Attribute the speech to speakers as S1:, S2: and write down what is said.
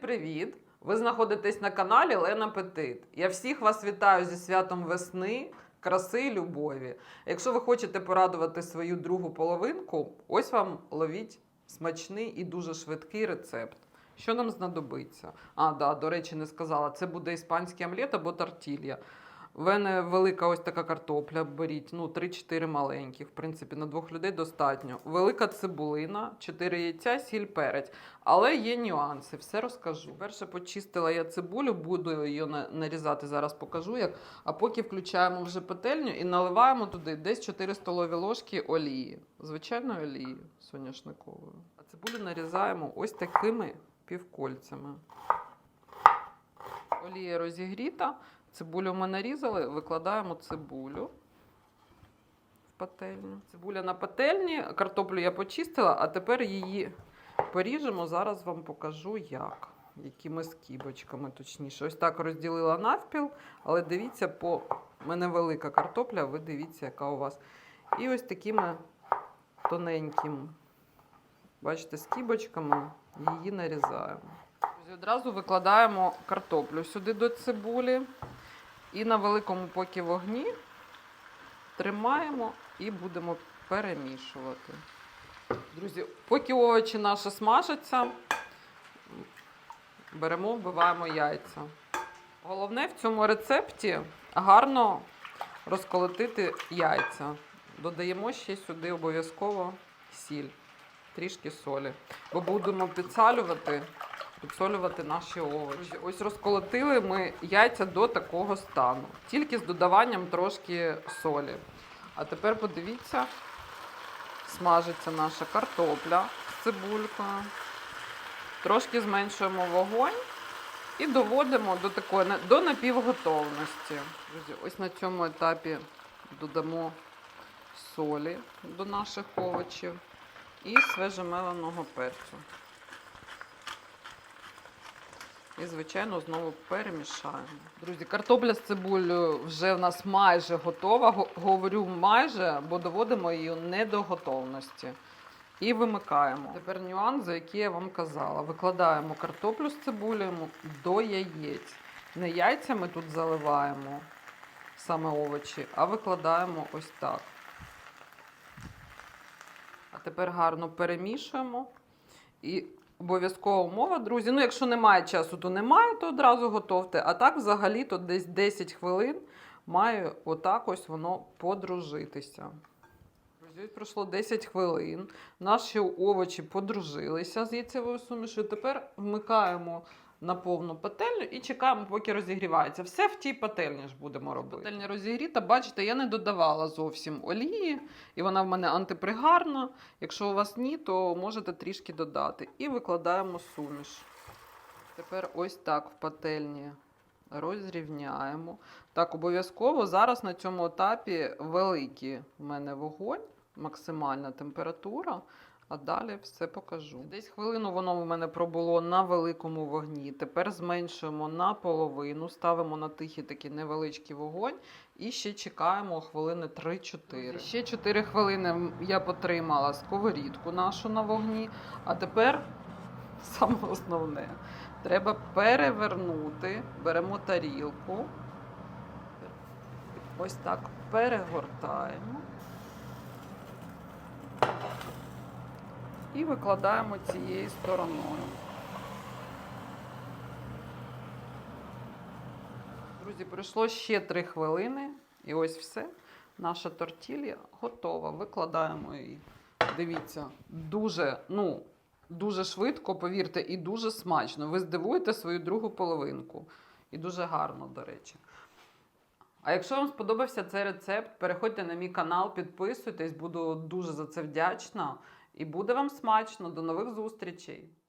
S1: привіт! Ви знаходитесь на каналі Лена Петит. Я всіх вас вітаю зі святом весни, краси і любові. Якщо ви хочете порадувати свою другу половинку, ось вам ловіть смачний і дуже швидкий рецепт. Що нам знадобиться? А, да, до речі, не сказала. Це буде іспанський омлет або тортілья. В мене велика ось така картопля. Беріть, ну, 3-4 маленьких. В принципі, на двох людей достатньо. Велика цибулина, 4 яйця, сіль, перець. Але є нюанси, все розкажу. Перше почистила я цибулю, буду її нарізати, зараз покажу як. А поки включаємо вже петельню і наливаємо туди десь 4 столові ложки олії. Звичайної олії соняшникової. А цибулю нарізаємо ось такими півкольцями. Олія розігріта. Цибулю ми нарізали, викладаємо цибулю в пательню. Цибуля на пательні, картоплю я почистила, а тепер її поріжемо. Зараз вам покажу як. Якими скибочками, точніше. Ось так розділила навпіл, але дивіться, по мене велика картопля, ви дивіться, яка у вас. І ось такими тоненькими, бачите, скибочками її нарізаємо. Друзі, Одразу викладаємо картоплю сюди до цибулі. І на великому поки вогні тримаємо і будемо перемішувати. Друзі, поки овочі наші смажаться, беремо, вбиваємо яйця. Головне в цьому рецепті гарно розколотити яйця. Додаємо ще сюди обов'язково сіль, трішки солі. Бо будемо підсалювати підсолювати наші овочі. Ось розколотили ми яйця до такого стану, тільки з додаванням трошки солі. А тепер подивіться, смажиться наша картопля з цибулькою. Трошки зменшуємо вогонь і доводимо до такої до напівготовності. Друзі, ось на цьому етапі додамо солі до наших овочів і свежемеленого перцю. І, звичайно, знову перемішаємо. Друзі, картопля з цибулею вже в нас майже готова. Говорю майже, бо доводимо її не до готовності. І вимикаємо. Тепер нюанс, за який я вам казала. Викладаємо картоплю з цибулею до яєць. Не яйцями тут заливаємо саме овочі, а викладаємо ось так. А тепер гарно перемішуємо. І обов'язкова умова, друзі. Ну, якщо немає часу, то немає, то одразу готовте. А так, взагалі, то десь 10 хвилин має отак ось воно подружитися. Друзі, пройшло 10 хвилин. Наші овочі подружилися з яйцевою сумішю. Тепер вмикаємо на повну пательню і чекаємо, поки розігрівається. Все в тій пательні ж будемо робити. Пательня розігріта, бачите, я не додавала зовсім олії, і вона в мене антипригарна. Якщо у вас ні, то можете трішки додати. І викладаємо суміш. Тепер ось так в пательні розрівняємо. Так, обов'язково зараз на цьому етапі великий в мене вогонь, максимальна температура. А далі все покажу. Десь хвилину воно в мене пробуло на великому вогні. Тепер зменшуємо на половину, ставимо на тихий такий невеличкий вогонь і ще чекаємо хвилини 3-4. Ще 4 хвилини я потримала сковорідку нашу на вогні. А тепер саме основне. Треба перевернути. Беремо тарілку. Ось так перегортаємо. І викладаємо цією стороною. Друзі, пройшло ще 3 хвилини. І ось все. Наша тортілля готова. Викладаємо її. Дивіться, дуже, ну, дуже швидко, повірте, і дуже смачно. Ви здивуєте свою другу половинку. І дуже гарно, до речі. А якщо вам сподобався цей рецепт, переходьте на мій канал, підписуйтесь, буду дуже за це вдячна. І буде вам смачно. До нових зустрічей!